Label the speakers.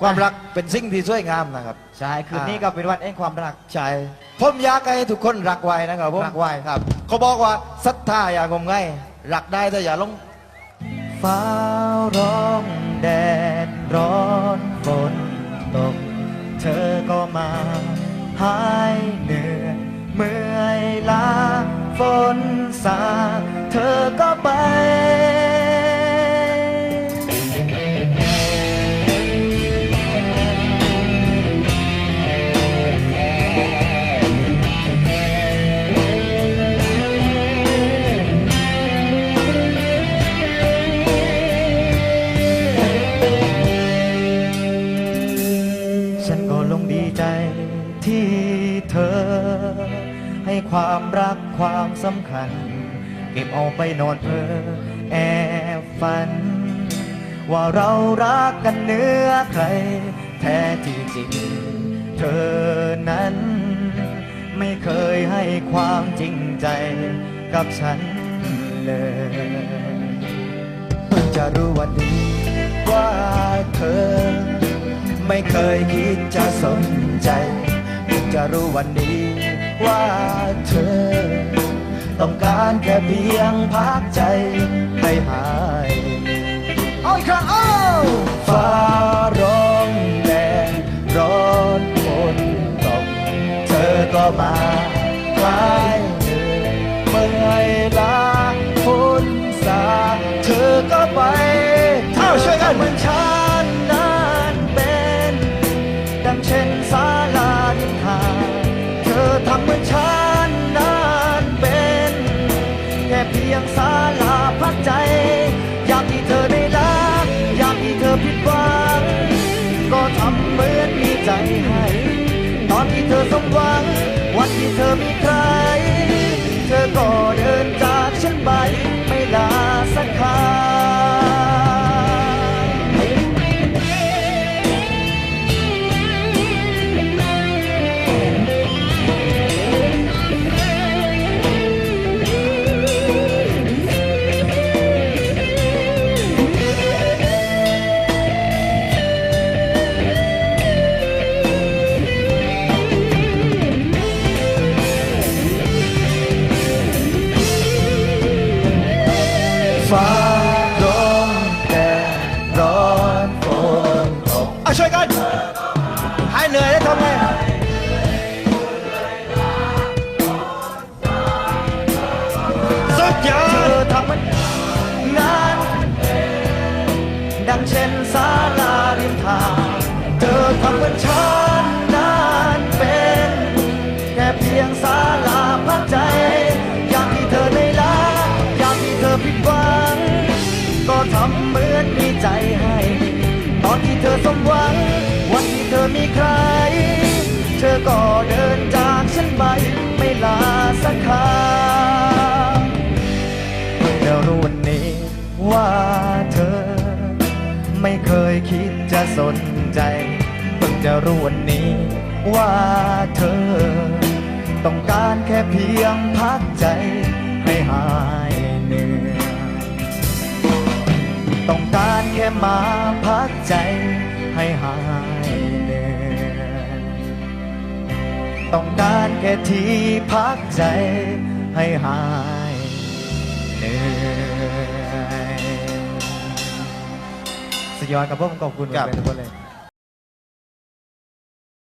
Speaker 1: ความรักเป็นสิ่งที่สวยงามนะครับ
Speaker 2: ใช่คืนนี้ก็เป็นวันแห่งความรัก
Speaker 1: ใช่ผมอยากให้ทุกคนรักไว้นะครับผม
Speaker 2: รักไว้
Speaker 1: ครับ เขาบอกว่าศรัทธาอย่างงมงายรักได้แต่อย่าหลง
Speaker 2: ฟ้าร้องแดดร้อนฝนตก เธอก็มา หายเหนื่อยเมื่อยล้าฝนสา ที่เธอ ให้ความรักความสำคัญ เก็บเอาไปนอนเพอแอบฝัน ว่าเรารักกันเนื้อใคร แท้ที่จริง เธอนั้น ไม่เคยให้ความจริงใจกับฉันเลยเพิ่งจะรู้วันนี้ว่าเธอ ไม่เคยคิดจะสนใจ จะรู้วันนี้ ว่าเธอ ต้องการแค่เพียงพักใจให้หายเอาอีกครั้งเอาฟ้าร้องแดดร้อนฝนตกเธอก็มาคลายเหนื่อยเมื่อยล้าฝนสาเธอก็ไป
Speaker 1: เอาช่วยกัน
Speaker 2: เหมือนฉัน ยงสาลาพักใจ อยากที่เธอได้รัก อยากที่เธอผิดหวัง ก็ทำเหมือนมีใจให้ ตอนที่เธอสมหวัง วันที่เธอมีใคร เธอก็เดิน
Speaker 1: ฟ้าร้องแดดร้อนฝนตกเอาช่วยกันหายเหนื่อยแล้ทำไงสุดยอ
Speaker 2: เธ
Speaker 1: ด
Speaker 2: อทำมันงานดังเช่นศาลาริมทางเธอทำเหมือนฉันนั้นเป็นแค่เพียงศาลาพักใจ อยากที่เธอได้ลาอยากที่เธอผิดหวัง ก็ทำเหมือนมีใจให้ ตอนที่เธอสมหวัง วันที่เธอมีใคร เธอก็เดินจากฉันไป ไม่ลาสักคำเพิ่งจะรู้วันนี้ว่าเธอ ไม่เคยคิดจะสนใจเพิ่งจะรู้วันนี้ว่าเธอ ต้องการแค่เพียงพักใจให้หายเหนื่อย ต้องการแค่มาพักใจให้หายเหนื่อยต้องการแค่ที่พักใจให้หายเหนื่อยสุดยอดครับผมขอบคุณ
Speaker 1: ครับ
Speaker 2: ทุกคนเลย